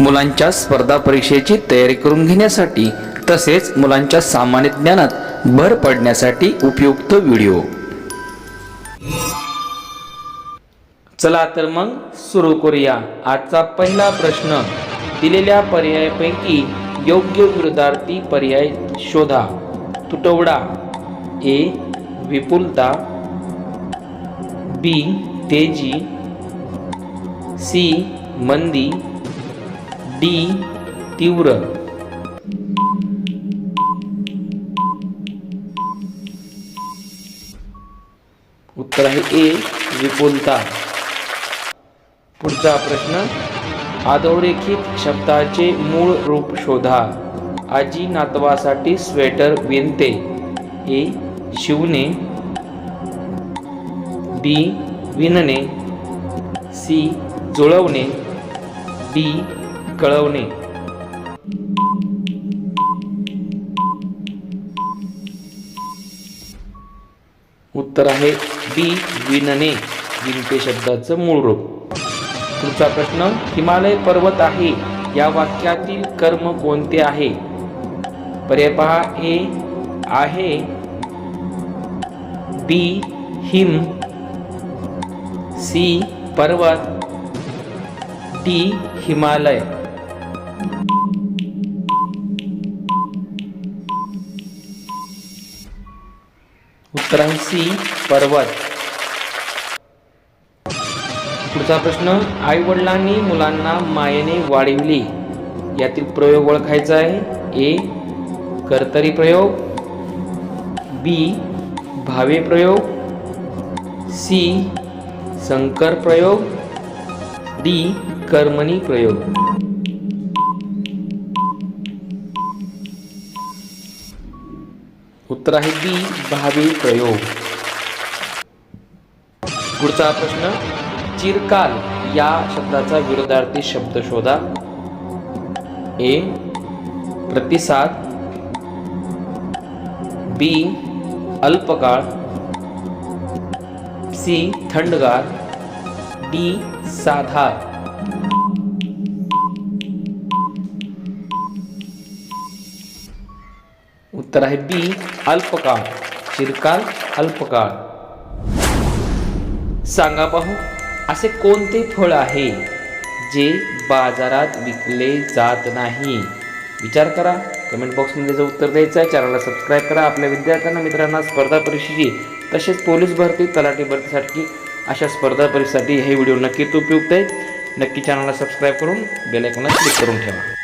मुलांच्या स्पर्धा परीक्षेची तयारी करून घेण्यासाठी तसेच मुलांच्या सामान्य ज्ञानात भर पडण्यासाठी उपयुक्त व्हिडिओ. चला तर मग सुरू करूया आजचा पहिला प्रश्न. दिलेल्या पर्यायापैकी योग्य विरोधार्थी पर्याय शोधा. तुटवडा. ए. विपुलता. बी. तेजी. सी. मंदी. डी तीव्र. उत्तर आहे ए विपुलता. पुढचा प्रश्न अधोरेखित शब्दाचे मूळ रूप शोधा. आजी नातवासाठी स्वेटर विणते. ए शिवणे. बी विणणे. सी जुळवणे. डी कळवणे. उत्तर आहे बी विनने विनते शब्दाचं मूळ रूप. पुढचा प्रश्न हिमालय पर्वत आहे. या वाक्यातील कर्म कोणते आहे? पर्याय पहा ए आहे बी हिम. सी पर्वत. टी हिमालय. उत्तरांशी पर्वत. पुढचा प्रश्न आई वडिलांनी मुलांना मायेने वाढविली. यातील प्रयोग ओळखायचा आहे. ए कर्तरी प्रयोग. बी भावे प्रयोग. सी संकर प्रयोग. डी कर्मणी प्रयोग. उत्तर आहे बी भावे प्रयोग. पुढचा प्रश्न चिरकाल या शब्दाचा विरोधार्थी शब्द शोधा. ए प्रतिसाद. बी अल्पकाळ. सी थंडगार. डी साधार. उत्तर आहे बी अल्पकाळ. चिरकाल अल्पकाळ. सांगा पाहू असे कोणते फळ आहे जे बाजारात विकले जात नाही? विचार करा. कमेंट बॉक्समध्ये जर उत्तर द्यायचं आहे चॅनलला सबस्क्राईब करा. आपल्या विद्यार्थ्यांना मित्रांना स्पर्धा परीक्षेची तसेच पोलीस भरती तलाठी भरतीसाठी अशा स्पर्धा परीक्षेसाठी हे व्हिडिओ नक्कीच उपयुक्त आहे. नक्की चॅनलला सबस्क्राईब करून बेलायकॉनला क्लिक करून ठेवा.